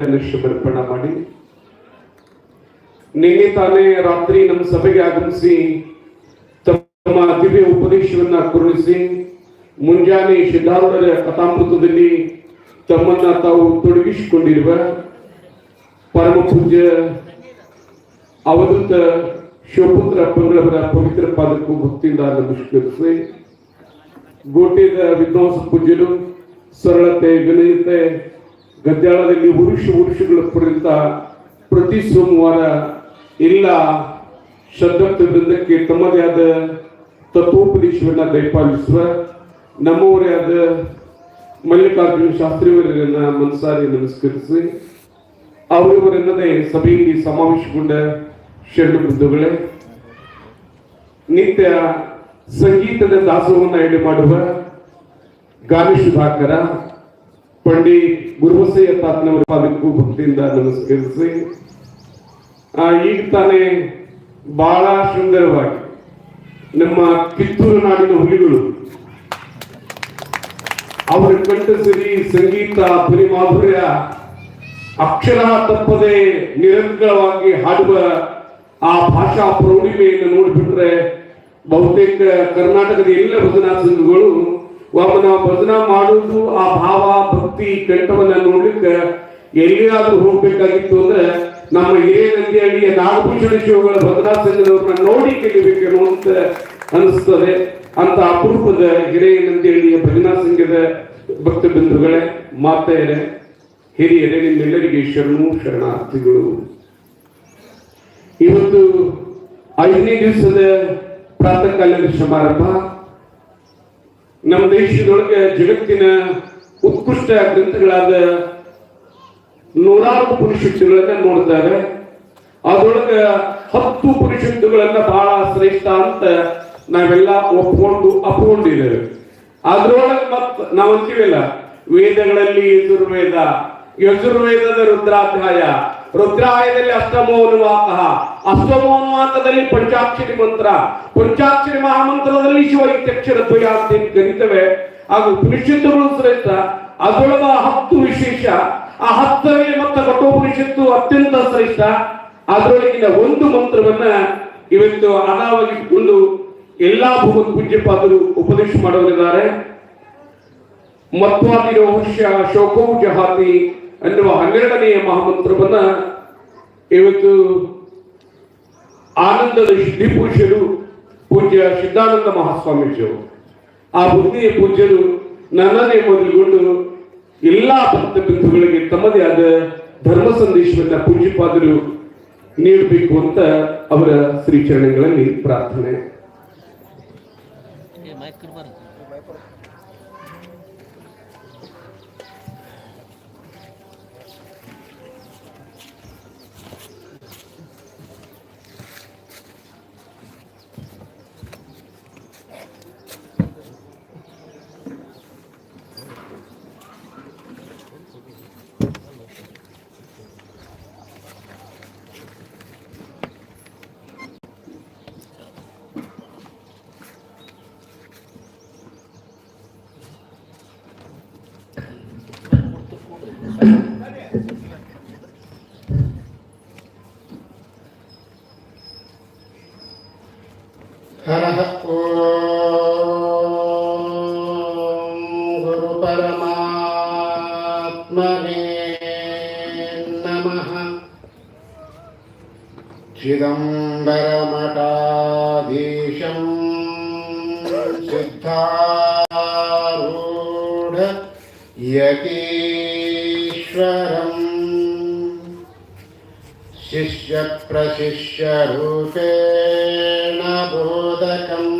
ಸಮರ್ಪಣ ಮಾಡಿ. ನಿನ್ನೆ ತಾನೇ ರಾತ್ರಿ ನಮ್ಮ ಸಭೆಗೆ ಆಗಮಿಸಿ ತಮ್ಮ ದಿವ್ಯ ಉಪದೇಶವನ್ನ ಕುರುಣಿಸಿ ಮುಂಜಾನೆ ಸಿದ್ಧಾರೂಢರ ಕಥಾಮೃತದಲ್ಲಿ ತಮ್ಮನ್ನ ತಾವು ತೊಡಗಿಸಿಕೊಂಡಿರುವ ಪರಮ ಪೂಜ್ಯ ಅವಧೂತ ಶಿವಪುತ್ರ ಅಪ್ಪಗಳವರ ಪವಿತ್ರ ಪಾದಕ್ಕೂ ಭಕ್ತಿಯಿಂದ ನಮಸ್ಕರಿಸಿ ಗೋಟೆದ ವಿದ್ವಾಂಸ ಪೂಜ್ಯರು ಸರಳತೆ, ವಿನಯತೆ ಗದ್ಯಾಳದಲ್ಲಿ ವರುಷ ವರುಷಗಳ ಪರ್ಯಂತ ಪ್ರತಿ ಸೋಮವಾರ ಎಲ್ಲ ಶ್ರದ್ಧಕ್ತ ವೃಂದಕ್ಕೆ ತಮ್ಮದೇ ಆದ ತತ್ವೋಪದೇಶವನ್ನ ದಯಪಾಲಿಸುವ ನಮ್ಮವರೇ ಆದ ಮಲ್ಲಿಕಾರ್ಜುನ ಶಾಸ್ತ್ರಿಯವರನ್ನ ಮನಸಾರಿ ನಮಸ್ಕರಿಸಿ, ಅವರಿವರನ್ನದೇ ಸಭೆಯಲ್ಲಿ ಸಮಾವೇಶಗೊಂಡ ಶರಣ ಬೃಂದಗಳೇ ನಿತ್ಯ ಸಂಗೀತದ ದಾಸವನ್ನ ಎಡೆ ಮಾಡುವ ಗಾನ ಸುಧಾಕರ ಪಂಡಿತ್ ಗುರುಬಸಯ್ಯ ತಾತನವರ ಪಾದಕ್ಕೂ ಭಕ್ತಿಯಿಂದ ನಮಸ್ಕರಿಸಿ ಈಗ ತಾನೇ ಬಹಳ ಸುಂದರವಾಗಿ ನಮ್ಮ ಕಿತ್ತೂರು ನಾಡಿನ ಹುಲಿಗಳು, ಅವರ ಕಂಠಸಿರಿ, ಸಂಗೀತ ಪರಿಮಾಧುರ್ಯ ಮಾಧುರ್ಯ ಅಕ್ಷರ ತಪ್ಪದೆ ನಿರಂತರವಾಗಿ ಹಾಡುವ ಆ ಭಾಷಾ ಪ್ರೌಢಿಮೆಯನ್ನು ನೋಡಿಬಿಟ್ರೆ ಬಹುತೇಕ ಕರ್ನಾಟಕದ ಎಲ್ಲ ಭಜನಾ ಸಂಘಗಳು ಒಮ್ಮನ ಭಜನ ಮಾಡುವುದು ಆ ಭಾವ, ಭಕ್ತಿ, ಕೆಟ್ಟವನ್ನ ನೋಡ್ಲಿಕ್ಕೆ ಎಲ್ಲಿಯಾದ್ರೂ ಹೋಗ್ಬೇಕಾಗಿತ್ತು ಅಂದ್ರೆ ನಮ್ಮ ಹಿರಿಯನಂದಿಹಳ್ಳಿಯ ನಾಗಭೂಷಣ ಶಿವಗಳ ಭದ್ರಾ ಸಂಘದವ್ರನ್ನ ನೋಡಿ ಕಲಿಬೇಕೇನೋ ಅಂತ ಅನಿಸ್ತದೆ. ಅಂತ ಅಪರೂಪದ ಹಿರಿಯನಂದಿಹಳ್ಳಿಯ ಭಜನಾ ಸಂಘದ ಭಕ್ತ ಬಂಧುಗಳೇ ಮಾತೆಯರೇ, ಹಿರಿಯರೇ, ನಿಮ್ಮೆಲ್ಲರಿಗೆ ಶರಣು ಶರಣಾರ್ಥಿಗಳು. ಇವತ್ತು ಐದನೇ ದಿವಸದ ಪ್ರಾತಃ ಕಾಲದ ಸಮಾರಂಭ. ನಮ್ಮ ದೇಶದೊಳಗೆ ಜಗತ್ತಿನ ಉತ್ಕೃಷ್ಟ ಗ್ರಂಥಗಳಾದ ನೂರಾರು ಪುರುಷಗಳನ್ನ ನೋಡಿದಾಗ ಅದರೊಳಗ ಹತ್ತು ಪುರುಷಗಳನ್ನ ಬಹಳ ಶ್ರೇಷ್ಠ ಅಂತ ನಾವೆಲ್ಲ ಒಪ್ಕೊಂಡು ಅಪ್ಕೊಂಡಿದ್ದೇವೆ ಅದ್ರೊಳಗೆ ನಾವು ಅಂತೀವಲ್ಲ, ವೇದಗಳಲ್ಲಿ ಯಜುರ್ವೇದ, ಯಜುರ್ವೇದದ ರುದ್ರಾಧ್ಯಾಯ ರುದ್ರಾಯದಲ್ಲಿ ಅಷ್ಟಮೋನುವಾಕ ಅಷ್ಟಮೋನುವಾಕದಲ್ಲಿ ಪಂಚಾಕ್ಷರಿ ಮಂತ್ರ. ಪಂಚಾಕ್ಷರಿ ಮಹಾಮಂತ್ರದಲ್ಲಿ ಶಿವ ಇತ್ಯಕ್ಷರ ಅಂತ ಏನ್ ಹಾಗೂ ಉಪನಿಷತ್ತುಗಳು ಶ್ರೇಷ್ಠ ಅದೊಳಗ ಹತ್ತು ವಿಶೇಷ. ಆ ಹತ್ತನೇ ಮತ್ತು ಕಠೋಪನಿಷತ್ತು ಅತ್ಯಂತ ಶ್ರೇಷ್ಠ. ಅದರೊಳಗಿನ ಒಂದು ಮಂತ್ರವನ್ನ ಇವತ್ತು ಆಧಾರವಾಗಿಟ್ಟುಕೊಂಡು ಎಲ್ಲಾ ಭಗವತ್ ಪೂಜ್ಯಪಾದರು ಉಪದೇಶ ಮಾಡೋರಿದ್ದಾರೆ ಮತ್ವಾದಿರೋ ಶೋಕೋ ಜಹಾತಿ ಅನ್ನುವ ಹನ್ನೆರಡನೆಯ ಮಹಾಮಂತ್ರವನ್ನ ಇವತ್ತು ಆನಂದದ ಶ್ರೀಪುರುಷರು ಪೂಜ್ಯ ಸಿದ್ಧಾನಂದ ಮಹಾಸ್ವಾಮೀಜಿಯವರು. ಆ ಬುದ್ಧಿಯ ಪೂಜ್ಯರು ನನ್ನನ್ನೇ ಮೊದಲುಗೊಂಡು ಎಲ್ಲಾ ಭಕ್ತ ಬಿಂದುಗಳಿಗೆ ತಮ್ಮದೇ ಆದ ಧರ್ಮ ಸಂದೇಶವನ್ನ ಪೂಜ್ಯಪಾದರು ನೀಡಬೇಕು ಅಂತ ಅವರ ಶ್ರೀಚರಣೆಗಳಲ್ಲಿ ಪ್ರಾರ್ಥನೆ. गुरुपरमात्मने नमः चिदम्बरमठाधीशं सिद्धारूढ यतीश्वरम् शिष्यप्रशिष्यरूपेण बोधकम्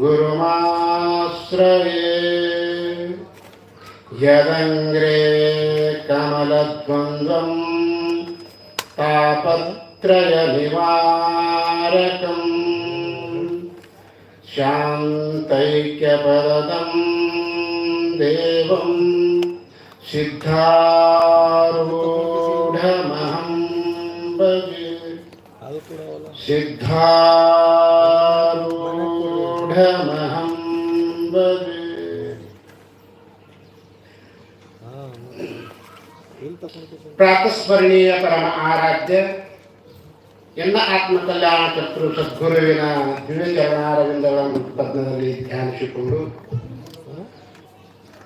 गुरुमाश्रये यदङ्ग्रे कमलद्वन्द्वम् तापत्रयनिवारकम् शान्तैक्यपदम् देवम् सिद्धारूढमहं भजे। सिद्धारूढमहं भजे। ಪ್ರಾತಸ್ಮರಣೀಯ ಪರಮ ಆರಾಧ್ಯ. ಎಲ್ಲ ಆತ್ಮಕಲ್ಯಾಣ ಚತುರು ಸದ್ಗುರುವಿನ ದಿವ್ಯ ಚರಣಾರವಿಂದಗಳನ್ನು ಪದ್ಮದಲ್ಲಿ ಧ್ಯಾನಿಸಿಕೊಂಡು,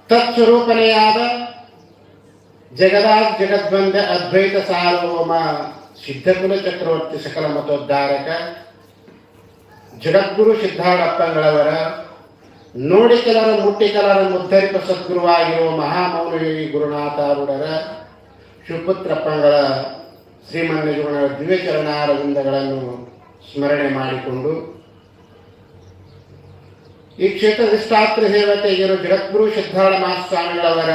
ತತ್ಸ್ವರೂಪನೆಯಾದ ಜಗದಾಜ್ ಜಗದ್ಬಂಧ ಅದ್ವೈತ ಸಾರ್ವಭೌಮ ಸಿದ್ಧಕುಲ ಚಕ್ರವರ್ತಿ ಸಕಲ ಮತೋದ್ಧಾರಕ, ಜಗದ್ಗುರು ಸಿದ್ಧಾರಪ್ಪಂಗಳವರ, ನೋಡಿ ಕೆಲರ ಮುದ್ದರಿಪ ಸದ್ಗುರುವಾಗಿರುವ ಮಹಾಮೌನಿ ಗುರುನಾಥಾರೂಢರ ಶಿವಪುತ್ರಪ್ಪಂಗಳ ಶ್ರೀಮಂಗಳ ದಿವ್ಯಚರಣ ಅರವಿಂದಗಳನ್ನು ಸ್ಮರಣೆ ಮಾಡಿಕೊಂಡು ಈ ಕ್ಷೇತ್ರ ನಿಷ್ಠಾತ್ರ ಸೇವತೆಗಿರು ಜಗದ್ಗುರು ಸಿದ್ಧಾಳ ಮಹಾಸ್ವಾಮಿಗಳವರ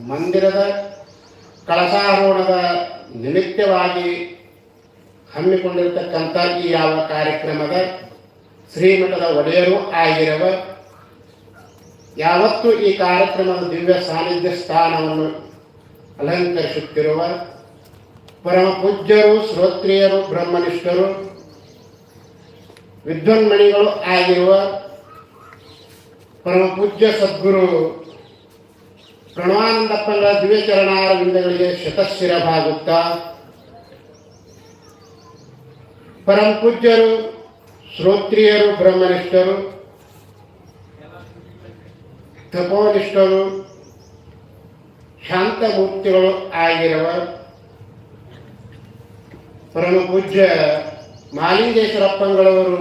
ಮಂದಿರದ ಕಳಸಾರೋಹಣದ ನಿಮಿತ್ತವಾಗಿ ಹಮ್ಮಿಕೊಂಡಿರತಕ್ಕಂಥ ಈ ಯಾವ ಕಾರ್ಯಕ್ರಮದ ಶ್ರೀಮಠದ ಒಡೆಯರು ಆಗಿರುವ, ಯಾವತ್ತು ಈ ಕಾರ್ಯಕ್ರಮದ ದಿವ್ಯ ಸಾನ್ನಿಧ್ಯ ಸ್ಥಾನವನ್ನು ಅಲಂಕರಿಸುತ್ತಿರುವ ಪರಮ ಪೂಜ್ಯರು ಶ್ರೋತ್ರಿಯರು, ಬ್ರಹ್ಮನಿಷ್ಠರು, ವಿದ್ವನ್ಮಣಿಗಳು ಆಗಿರುವ ಪರಮ ಪೂಜ್ಯ ಸದ್ಗುರು ಪ್ರಣವಾನಂದಪ್ಪನ ದಿವ್ಯ ಶತಶಿರ ಶತಶಿರಭಾಗುತ್ತಾ ಪರಮ ಪೂಜ್ಯರು ಶ್ರೋತ್ರಿಯರು, ಬ್ರಹ್ಮನಿಷ್ಠರು, ತಪೋನಿಷ್ಠರು ಶಾಂತಮೂರ್ತಿಗಳು ಆಗಿರುವ ಪರಮ ಪೂಜ್ಯ ಮಾಲಿಂಗೇಶ್ವರಪ್ಪಂಗಳವರು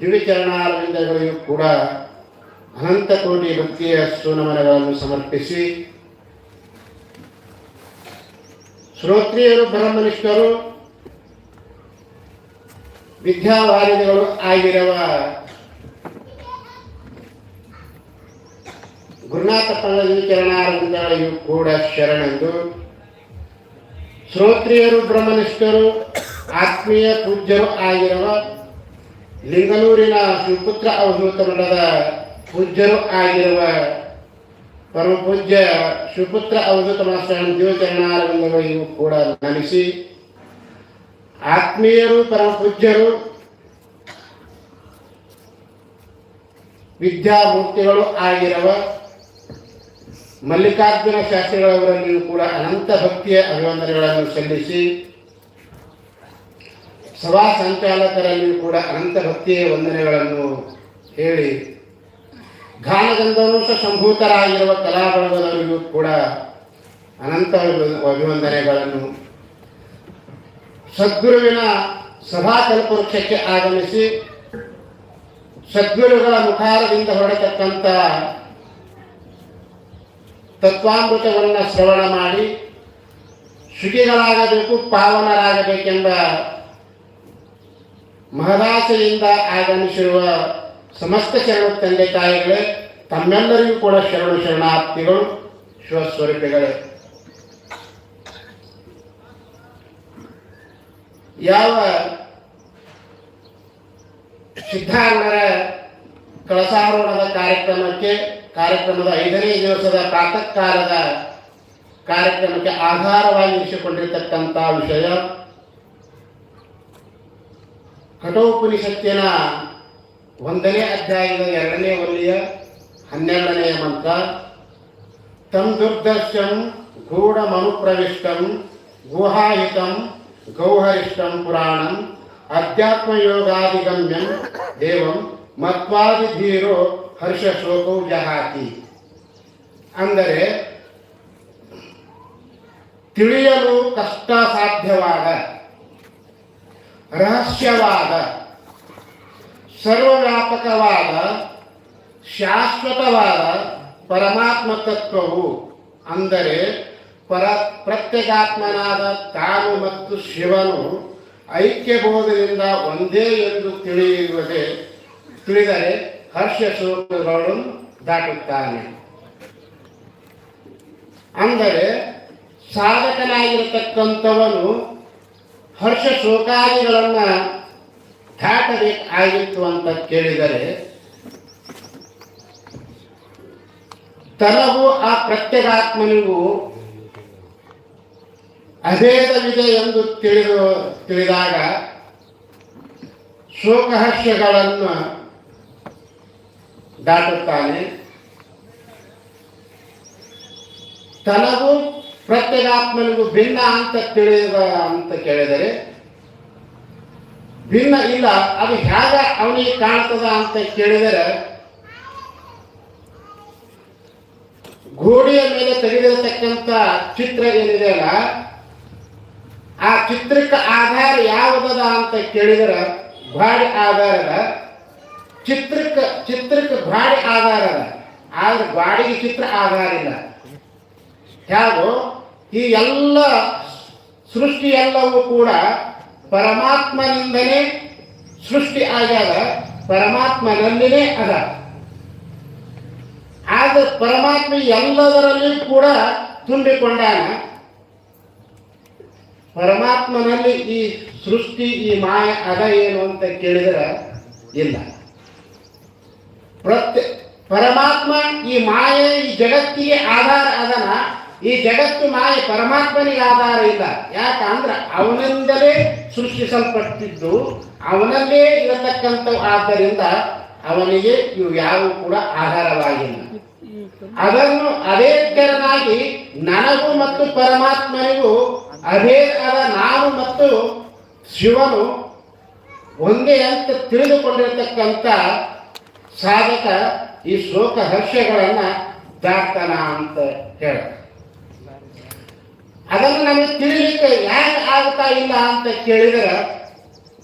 ದಿವ್ಯ ಚರಣಾರವಿಂದಗಳಿಗೂ ಕೂಡ ಅನಂತ ಕೋಟಿ ಭಕ್ತಿಯ ಸುನಮನಗಳನ್ನು ಸಮರ್ಪಿಸಿ, ಶ್ರೋತ್ರಿಯರು, ಬ್ರಹ್ಮನಿಷ್ಠರು ವಿದ್ಯಾವಾರಿಗಳು ಆಗಿರುವ ಗುರುನಾಥಪ್ಪನ ಇವು ಕೂಡ ಶರಣೆಂದು ಶ್ರೋತ್ರಿಯರು, ಬ್ರಹ್ಮನಿಷ್ಠರು, ಆತ್ಮೀಯ ಪೂಜ್ಯರು ಆಗಿರುವ ಲಿಂಗನೂರಿನ ಶಿವಪುತ್ರ ಅವಧೂತ ಮಠದ ಪೂಜ್ಯರು ಆಗಿರುವ ಪರಮ ಪೂಜ್ಯ ಶಿವಪುತ್ರ ಅವಧೂತ ಕೂಡ ನಮಿಸಿ ಆತ್ಮೀಯರು ಪರಮ ಪೂಜ್ಯರು ವಿದ್ಯಾಮೂರ್ತಿಗಳು ಆಗಿರುವ ಮಲ್ಲಿಕಾರ್ಜುನ ಶಾಸ್ತ್ರಿಗಳವರಲ್ಲಿಯೂ ಕೂಡ ಅನಂತ ಭಕ್ತಿಯ ಅಭಿವಂದನೆಗಳನ್ನು ಸಲ್ಲಿಸಿ ಸಭಾ ಸಂಚಾಲಕರಲ್ಲಿಯೂ ಕೂಡ ಅನಂತ ಭಕ್ತಿಯ ವಂದನೆಗಳನ್ನು ಹೇಳಿ ಗಾನಗಂಧವಂಶ ಸಂಭೂತರಾಗಿರುವ ಕಲಾಬಳಗದವರಿಗೂ ಕೂಡ ಅನಂತ ಅಭಿವಂದನೆಗಳನ್ನು ಸದ್ಗುರುವಿನ ಸಭಾ ಕಲ್ಪವೃಕ್ಷಕ್ಕೆ ಆಗಮಿಸಿ ಸದ್ಗುರುಗಳ ಮುಖಾರದಿಂದ ಹೊರಡತಕ್ಕಂಥ ತತ್ವಾಮೃತವನ್ನು ಶ್ರವಣ ಮಾಡಿ ಶುಚಿಗಳಾಗಬೇಕು ಪಾವನರಾಗಬೇಕೆಂಬ ಮಹದಾಸೆಯಿಂದ ಆಗಮಿಸಿರುವ ಸಮಸ್ತ ಶರಣ ತಂದೆ ತಾಯಿಗಳೇ, ತಮ್ಮೆಲ್ಲರಿಗೂ ಕೂಡ ಶರಣು ಶರಣಾರ್ಥಿಗಳು ಶಿವಸ್ವರೂಪಿಗಳೇ ಯಾವ ಸಿದ್ಧಾಂಗರ ಕಳಸಾರೋಹಣದ ಕಾರ್ಯಕ್ರಮಕ್ಕೆ ಕಾರ್ಯಕ್ರಮದ ಐದನೇ ದಿವಸದ ಪ್ರಾತಃ ಕಾಲದ ಕಾರ್ಯಕ್ರಮಕ್ಕೆ ಆಧಾರವಾಗಿ ಇರಿಸಿಕೊಂಡಿರ್ತಕ್ಕಂಥ ವಿಷಯ. ಕಠೋಪನಿಷತ್ತಿನ ಒಂದನೇ ಅಧ್ಯಾಯದ ಎರಡನೇ ಒಲಿಯ ಹನ್ನೆರಡನೆಯ ಮಂತ್ರ, ತಂ ದುರ್ದರ್ಶಂ ಗೂಢಮನುಪ್ರವಿಷ್ಟಂ ಗುಹಾಹಿತಂ ಗೌಹರಿಷ್ಟಂ ಪುರಾಣಂ ಅಧ್ಯಾತ್ಮಯೋಗಾಧಿಗಮ್ಯಂ ದೇವಂ ಮತ್ವಾದಿಧೀರೋ ಹರ್ಷ ಶೋಕವು ಜಹಾತಿ ಅಂದರೆ, ತಿಳಿಯಲು ಕಷ್ಟ ಸಾಧ್ಯವಾದ ರಹಸ್ಯವಾದ, ಸರ್ವವ್ಯಾಪಕವಾದ, ಶಾಶ್ವತವಾದ ಪರಮಾತ್ಮ ತತ್ವವು ಅಂದರೆ, ಪರ ಪ್ರತ್ಯೇಕಾತ್ಮನಾದ ತಾನು ಮತ್ತು ಶಿವನು ಐಕ್ಯಬೋಧದಿಂದ ಒಂದೇ ಎಂದು ತಿಳಿಯುವುದೇ ತಿಳಿದರೆ ಹರ್ಷ ಶೋಕಗಳನ್ನು ದಾಟುತ್ತಾನೆ. ಅಂದರೆ ಸಾಧಕನಾಗಿರತಕ್ಕಂಥವನು ಹರ್ಷ ಶೋಕಾದಿಗಳನ್ನು ದಾಟಬೇಕಾಗಿತ್ತು ಅಂತ ಕೇಳಿದರೆ ತನಗೂ ಆ ಪ್ರತ್ಯೇಕಾತ್ಮನಿಗೂ ಅಭೇದವಿದೆ ಎಂದು ತಿಳಿದು ತಿಳಿದಾಗ ಶೋಕಹರ್ಷಗಳನ್ನು ದಾಟುತ್ತಾನೆ. ತನಗೂ ಪ್ರತ್ಯೇಗಾತ್ಮನಿಗೂ ಭಿನ್ನ ಅಂತ ತಿಳಿದ ಅಂತ ಕೇಳಿದರೆ, ಭಿನ್ನ ಇಲ್ಲ, ಅದು ಹೇಗ ಅವನಿಗೆ ಕಾಣ್ತದ ಅಂತ ಕೇಳಿದರೆ, ಗೋಡೆಯ ಮೇಲೆ ತೆಗೆದಿರತಕ್ಕಂಥ ಚಿತ್ರ ಏನಿದೆ ಅಲ್ಲ, ಆ ಚಿತ್ರಕ್ಕೆ ಆಧಾರ ಯಾವುದದ ಅಂತ ಕೇಳಿದರೆ, ಗಾಡಿ ಆಧಾರದ ಚಿತ್ರಕ್ಕೆ ಚಿತ್ರಕ್ಕೆ ಗಾಡಿ ಆಧಾರ ಅದ. ಆದ್ರೆ ಗಾಡಿಗೆ ಚಿತ್ರ ಆಧಾರ ಇಲ್ಲ. ಹೇಗೋ, ಈ ಎಲ್ಲ ಸೃಷ್ಟಿ ಎಲ್ಲವೂ ಕೂಡ ಪರಮಾತ್ಮನಿಂದನೇ ಸೃಷ್ಟಿ ಆಗ್ಯಾದ. ಪರಮಾತ್ಮನಲ್ಲಿನೇ ಅದ. ಆದ್ರೆ ಪರಮಾತ್ಮ ಎಲ್ಲದರಲ್ಲಿ ಕೂಡ ತುಂಬಿಕೊಂಡಾನ. ಪರಮಾತ್ಮನಲ್ಲಿ ಈ ಸೃಷ್ಟಿ, ಈ ಮಾಯ, ಅದ ಏನು ಅಂತ ಕೇಳಿದ್ರೆ ಇಲ್ಲ. ಪ್ರತ್ಯ ಪರಮಾತ್ಮ ಈ ಮಾಯೆ ಈ ಜಗತ್ತಿಗೆ ಆಧಾರ ಅದನ. ಈ ಜಗತ್ತು ಮಾಯೆ ಪರಮಾತ್ಮನಿಗೆ ಆಧಾರ ಇಲ್ಲ. ಯಾಕಂದ್ರೆ ಅವನಿಂದಲೇ ಸೃಷ್ಟಿಸಲ್ಪಟ್ಟಿದ್ದು, ಅವನಲ್ಲೇ ಇರತಕ್ಕಂಥವು. ಆದ್ದರಿಂದ ಅವನಿಗೆ ಇವು ಯಾರು ಕೂಡ ಆಧಾರವಾಗಿಲ್ಲ. ಅದನ್ನು ಅದೇ ತೆರನಾಗಿ ನನಗೂ ಮತ್ತು ಪರಮಾತ್ಮನಿಗೂ ಅದೇ ಆದ ನಾನು ಮತ್ತು ಶಿವನು ಒಂದೇ ಅಂತ ತಿಳಿದುಕೊಂಡಿರತಕ್ಕಂಥ ಸಾಧಕ ಈ ಶೋಕ ಹರ್ಷಗಳನ್ನ ದಾಟ್ತಾನ ಅಂತ ಹೇಳ ಅದನ್ನು ನಮಗೆ ತಿಳಿಲಿಕ್ಕೆ ಯಾಕೆ ಆಗ್ತಾ ಇಲ್ಲ ಅಂತ ಕೇಳಿದರೆ,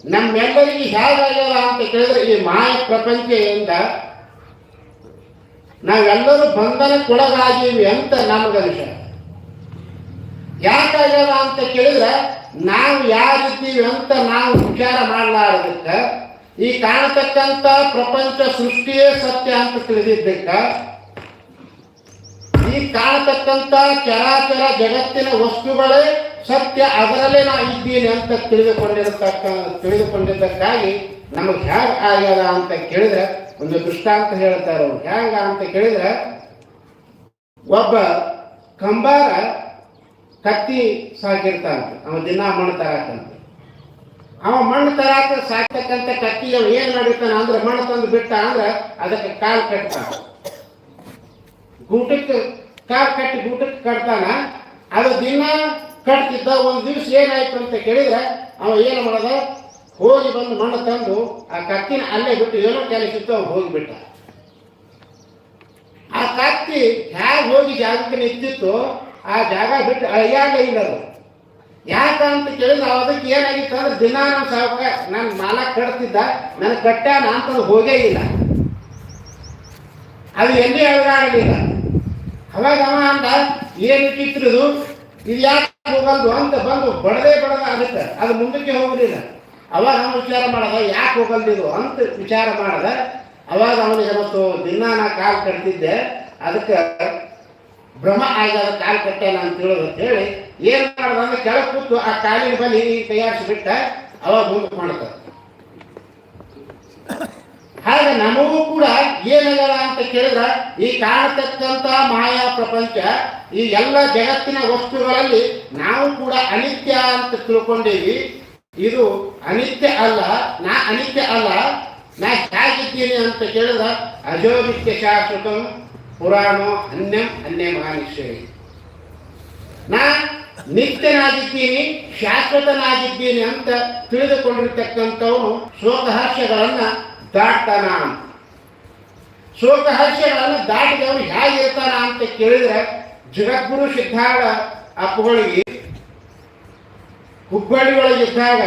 ನಮ್ಮೆಲ್ಲರಿಗೆ ಹೇಗಾಗ್ಯದ ಅಂತ ಕೇಳಿದ್ರೆ ಈ ಮಾಯ ಪ್ರಪಂಚದಿಂದ ನಾವೆಲ್ಲರೂ ಬಂಧನಕ್ಕೊಳಗಾಗೀವಿ ಅಂತ ನಮಗನಿಸ ಯಾಕಾಗ್ಯದ ಅಂತ ಕೇಳಿದ್ರೆ, ನಾವು ಯಾರಿದ್ದೀವಿ ಅಂತ ನಾವು ವಿಚಾರ ಮಾಡಲಾರದಕ್ಕೆ ಈ ಕಾಣತಕ್ಕಂಥ ಪ್ರಪಂಚ ಸೃಷ್ಟಿಯೇ ಸತ್ಯ ಅಂತ ತಿಳಿದಿದ್ದಕ್ಕ, ಈ ಕಾಣತಕ್ಕಂಥ ಚರಾಚರ ಜಗತ್ತಿನ ವಸ್ತುಗಳೇ ಸತ್ಯ ಅದರಲ್ಲೇ ನಾ ಇದ್ದೀನಿ ಅಂತ ತಿಳಿದುಕೊಂಡಿರತಕ್ಕ, ತಿಳಿದುಕೊಂಡಿದ್ದಕ್ಕಾಗಿ ನಮಗೆ ಹ್ಯಾಂಗ್ ಆಗ್ಯದ ಅಂತ ಕೇಳಿದ್ರೆ, ಒಂದು ದೃಷ್ಟಾಂತ ಹೇಳ್ತಾರೆ ಅವ್ರು. ಹ್ಯಾಂಗ ಅಂತ ಕೇಳಿದ್ರೆ, ಒಬ್ಬ ಕಂಬಾರ ಕತ್ತಿ ಸಾಕಿರ್ತಾನಂತೆ. ಅವ ದಿನ ಮಾಡ್ತಾರಂತೆ ಅವ ಮಣ್ಣು ತರಾಕ ಸಾಕ್ತಕ್ಕಂಥ ಕತ್ತಿ ಅವ ಏನ್ ಮಾಡಿರ್ತಾನ ಅಂದ್ರೆ ಮಣ್ಣು ತಂದು ಬಿಟ್ಟ ಅಂದ್ರೆ ಅದಕ್ಕೆ ಕಾಲು ಕಟ್ತಾನ. ಗೂಟಕ್ಕೆ ಕಾಲು ಕಟ್ಟಿ ಗೂಟಕ್ಕೆ ಕಟ್ತಾನ. ಅದು ದಿನ ಕಟ್ತಿದ್ದ ಒಂದು ದಿವ್ಸ ಏನಾಯ್ತು ಅಂತ ಕೇಳಿದ್ರೆ ಅವ ಏನು ಮಾಡದ? ಹೋಗಿ ಬಂದು ಮಣ್ಣು ತಂದು ಆ ಕತ್ತಿನ ಅಲ್ಲೇ ಬಿಟ್ಟು ಏನೋ ಕೆಲಸ ಇತ್ತು ಅವ್ನು ಹೋಗಿಬಿಟ್ಟ. ಆ ಕತ್ತಿ ಹೇಗೆ ಹೋಗಿ ಜಾಗಕ್ಕೆ ನಿಂತಿತ್ತು ಆ ಜಾಗ ಬಿಟ್ಟು ಅಳಿಯಾಗ ಇಲ್ಲ ಯಾಕಂತ ಕೇಳಿದ್ರೆ ಅದಕ್ಕೆ ಏನಾಗಿತ್ತು ಅಂದ್ರೆ ದಿನ ನಮ್ಮ ಸಾವುಕ ನನ್ನ ಮಾಲ ಕಟ್ತಿದ್ದ ನನಗೆ ಕಟ್ಟ ನಾನು ಹೋಗೇ ಇಲ್ಲ. ಅದು ಎಲ್ಲಿ ಆಗಲಿಲ್ಲ. ಅವಾಗ ಅವ ಅಂತ ಏನು ಇದು? ಇದು ಯಾಕೆ ಹೋಗಲ್ದು ಅಂತ ಬಂದು ಬಡದೇ ಬಡದ ಆಗುತ್ತೆ. ಅದು ಮುಂದಕ್ಕೆ ಹೋಗಲಿಲ್ಲ ಅವಾಗ ಅವನು ವಿಚಾರ ಮಾಡದ, ಯಾಕೆ ಹೋಗಲ್ದಿದು ಅಂತ ವಿಚಾರ ಮಾಡದ. ಅವಾಗ ಅವನಿಗೆ ಮತ್ತು ದಿನ ನಾ ಕಾಲು ಕಟ್ತಿದ್ದೆ, ಅದಕ್ಕೆ ಭ್ರಮ ಆಗ್ಯದ ಕಾಲು ಕಟ್ಟ್ಯಾನ ಅಂತ ಹೇಳೋದು ಅಂತ ಹೇಳಿ ಏನು ಮಾಡ್ದ ಕೆಳಗೆ ಕೂತು ಆ ಕಾಲಿನ ಬಲಿ ತಯಾರಿಸಿಬಿಟ್ಟ ಅವಾಗ ಮುಂದಕ್ಕೆ ಮಾಡ್ತ ಹಾಗೆ ನಮಗೂ ಕೂಡ ಏನಲ್ಲ ಅಂತ ಕೇಳಿದ್ರೆ ಈ ಕಾಣತಕ್ಕಂತ ಮಾಯಾ ಪ್ರಪಂಚ ಈ ಎಲ್ಲ ಜಗತ್ತಿನ ವಸ್ತುಗಳಲ್ಲಿ ನಾವು ಕೂಡ ಅನಿತ್ಯ ಅಂತ ತಿಳ್ಕೊಂಡೇವಿ. ಇದು ಅನಿತ್ಯ ಅಲ್ಲ, ನಾ ಅನಿತ್ಯ ಅಲ್ಲ, ನಾ ಹೇಗಿದ್ದೀನಿ ಅಂತ ಕೇಳಿದ್ರೆ ಅಜೋನಿತ್ಯ ಶಾಶ್ವತ ಪುರಾಣೋ ಅನ್ಯಂ ಅನ್ಯ ಮಹಾನಿಶ್ಚಯ ನಾ ನಿತ್ಯನಾಗಿದ್ದೀನಿ, ಶಾಶ್ವತನಾಗಿದ್ದೀನಿ ಅಂತ ತಿಳಿದುಕೊಂಡಿರ್ತಕ್ಕಂಥವನು ಶೋಕಹರ್ಷಗಳನ್ನ ದಾಟ್ತಾನ ಶೋಕಹರ್ಷಗಳನ್ನ ದಾಟಿದವನು ಹೇಗಿರ್ತಾನ ಅಂತ ಕೇಳಿದ್ರೆ ಜಗದ್ಗುರು ಸಿದ್ಧಾರ್ಥ ಅಪ್ಪುಗಳಿಗೆ ಹುಬ್ಬಳ್ಳಿ ಒಳಗಿದ್ದಾಗ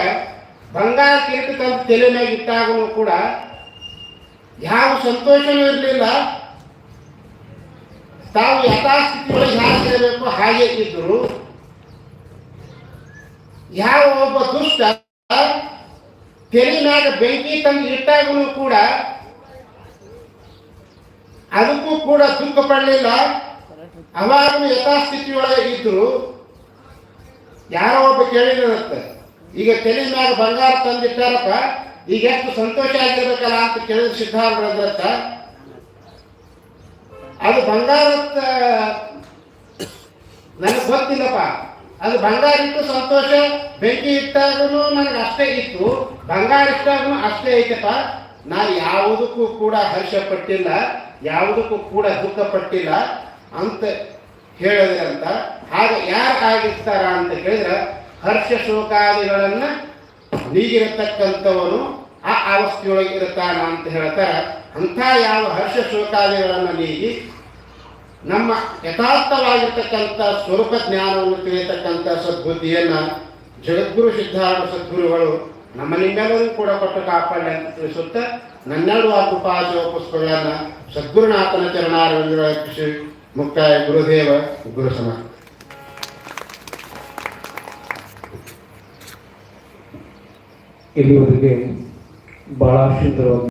ಬಂಗಾರ ಕಿರೀಟ ತಂದು ತಲೆ ಮೇಲೆ ಇಟ್ಟಾಗಲೂ ಕೂಡ ಯಾವ ಸಂತೋಷನೂ ಇರಲಿಲ್ಲ. ತಾವು ಯಥಾಸ್ಥಿತಿ ಒಳಗೆ ಹೇಗೆ ಇರಬೇಕು ಹಾಗೆ ಇದ್ದರು ಯಾವ ಒಬ್ಬ ದುಷ್ಟ ತೆಲಿ ಮ್ಯಾಗ ಬೆಂಕಿ ತಂದು ಇಟ್ಟಾಗಲೂ ಕೂಡ ಅದಕ್ಕೂ ಕೂಡ ದುಃಖ ಪಡಲಿಲ್ಲ. ಅವಾಗಲೂ ಯಥಾಸ್ಥಿತಿಯೊಳಗೆ ಇದ್ರು. ಯಾರೋ ಒಬ್ಬ ಕೇಳಿದಂತೆ ಈಗ ತೆಲಿ ಮ್ಯಾಗ ಬಂಗಾರ ತಂದಿಟ್ಟಾರಪ್ಪ, ಈಗ ಎಷ್ಟು ಸಂತೋಷ ಆಗಿರ್ಬೇಕಲ್ಲ ಅಂತ ಕೇಳಿದ ಸಿದ್ಧಾರ್ಥ ಅದು ಬಂಗಾರ ನನಗೆ ಗೊತ್ತಿಲ್ಲಪ್ಪ. ಅದು ಬಂಗಾರ ಇತ್ತು ಸಂತೋಷ, ಬೆಂಕಿ ಇಟ್ಟಾಗೂ ನನಗೆ ಅಷ್ಟೇ ಇತ್ತು. ಬಂಗಾರ ಇಟ್ಟಾಗೂ ಅಷ್ಟೇ ಐತಪ್ಪ. ನಾ ಯಾವುದಕ್ಕೂ ಕೂಡ ಹರ್ಷ ಪಟ್ಟಿಲ್ಲ, ಯಾವುದಕ್ಕೂ ಕೂಡ ದುಃಖ ಪಟ್ಟಿಲ್ಲ ಅಂತ ಹೇಳಿದ್ರೆ ಅಂತ. ಹಾಗೆ ಯಾರು ಆಗಿರ್ತಾರ ಅಂತ ಹೇಳಿದ್ರೆ ಹರ್ಷ ಶೋಕಾದಿಗಳನ್ನು ನೀಗಿರತಕ್ಕಂಥವನು ಆ ಅವಸ್ಥೆಯೊಳಗೆ ಇರ್ತಾನ ಅಂತ ಹೇಳ್ತಾರೆ. ಅಂಥ ಯಾವ ಹರ್ಷ ಶೋಕಾದಿಗಳನ್ನು ನೀಗಿ ನಮ್ಮ ಯಥಾರ್ಥವಾಗಿರ್ತಕ್ಕಂಥ ಸ್ವರೂಪ ಜ್ಞಾನವನ್ನು ತಿಳಿಯತಕ್ಕಂಥ ಸದ್ಬುದ್ಧಿಯನ್ನ ಜಗದ್ಗುರು ಸಿದ್ಧಾರ್ಥ ಸದ್ಗುರುಗಳು ನಮ್ಮ ನಿಮ್ಮೆಲ್ಲರೂ ಕೂಡ ಕೊಟ್ಟು ಕಾಪಾಡಲಿ ಅಂತ ತಿಳಿಸುತ್ತಾ ನನ್ನೆರಡು ಅಲ್ಪಾಚ ಪುಷ್ಪಗಳನ್ನು ಸದ್ಗುರುನಾಥನ ಚರಣಾರವಿಂದ್ರ ಕೃಷಿ ಮುಕ್ತಾಯ. ಗುರುದೇವ, ಗುರು ಸಮ ಇಲ್ಲಿವರೆಗೆ ಬಹಳ ಸುಂದರವಾಗಿ